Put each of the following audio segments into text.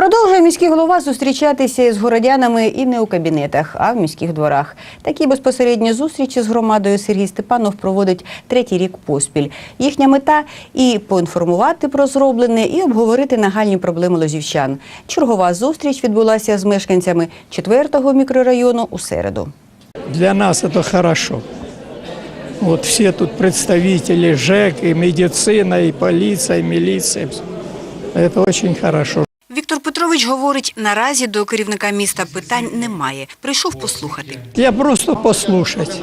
Продовжує міський голова зустрічатися із городянами і не у кабінетах, а в міських дворах. Такі безпосередні зустрічі з громадою Сергій Степанов проводить третій рік поспіль. Їхня мета і поінформувати про зроблене, і обговорити нагальні проблеми лозівчан. Чергова зустріч відбулася з мешканцями 4-го мікрорайону у середу. Для нас это хорошо. Вот все тут представители ЖЭК, и медицина, и полиция, и милиция. Это очень хорошо. Віктор Петрович говорить, наразі до керівника міста питань немає. Прийшов послухати. Я просто послушать.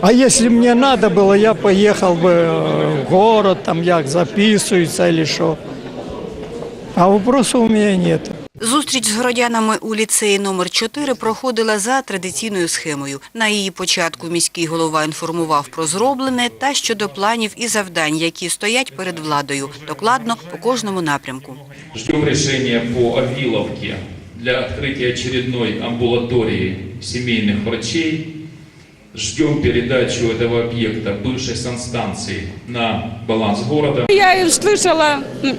А если мне надо было, я поехал бы э, в город, там як записывается или что. А вопросов у меня нет. Зустріч з городянами у ліцеї номер 4 проходила за традиційною схемою. На її початку міський голова інформував про зроблене та щодо планів і завдань, які стоять перед владою, докладно по кожному напрямку. Ждем решения по Авиловке для открытия очередной амбулатории семейных врачей. Ждем передачу этого объекта бывшей санстанции на баланс города. Я и услышала, м,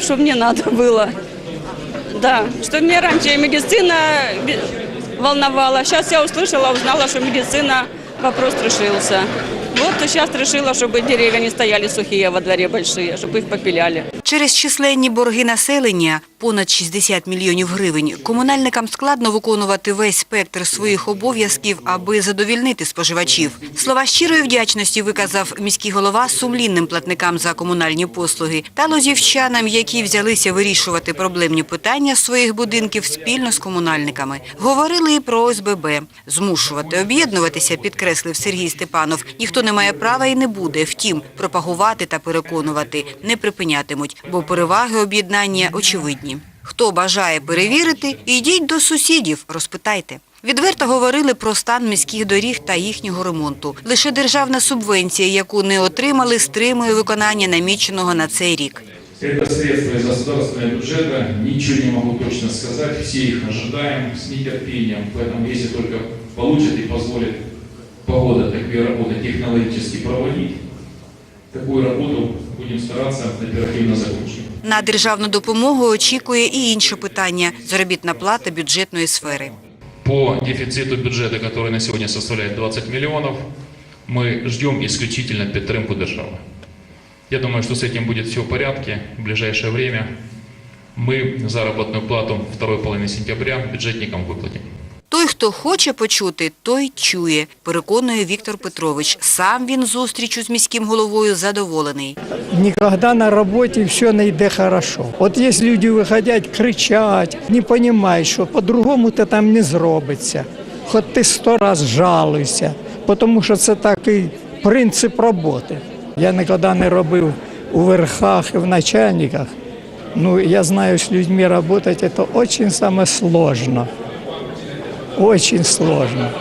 что мне надо было. Да, что мне раньше и медицина бе- волновала. Сейчас я услышала, узнала, что медицина вопрос решился. Вот и сейчас решила, чтобы деревья не стояли сухие во дворе большие, чтобы их попиляли. Через численні борги населення понад 60 мільйонів гривень комунальникам складно виконувати весь спектр своїх обов'язків, аби задовільнити споживачів. Слова щирої вдячності виказав міський голова сумлінним платникам за комунальні послуги та лозівчанам, які взялися вирішувати проблемні питання своїх будинків спільно з комунальниками. Говорили і про ОСББ. Змушувати об'єднуватися, підкреслив Сергій Степанов. Ніхто не має права і не буде. Втім, пропагувати та переконувати не припинятимуть, бо переваги об'єднання очевидні. Хто бажає перевірити, йдіть до сусідів, розпитайте. Відверто говорили про стан міських доріг та їхнього ремонту. Лише державна субвенція, яку не отримали, стримує виконання наміченого на цей рік. Это средства из государственного бюджета, ничего не могу точно сказать, все их ожидаем с нетерпением, поэтому если только получат и позволит погода такие работы технологически проводить, такую работу будем стараться оперативно закончить. На державну допомогу очікує і інше питання – заробітна плата бюджетної сфери. По дефициту бюджета, который на сегодня составляет 20 миллионов, мы ждем исключительно підтримку державы. Я думаю, что с этим будет все в порядке. В ближайшее время мы заработную плату второй половины сентября бюджетникам выплатим. Той, хто хоче почути, той чує, переконує Віктор Петрович. Сам він зустрічю з міським головою задоволений. Никогда на работе все не йде хорошо. От є люди виходять, кричать, не розуміють, що по-другому це там не зробиться. Хоч ти сто раз жалуйся, тому що це такий принцип роботи. Я ніколи не робив у верхах і в начальниках. Ну, я знаю, з людьми працювати це дуже саме сложно. Очень сложно.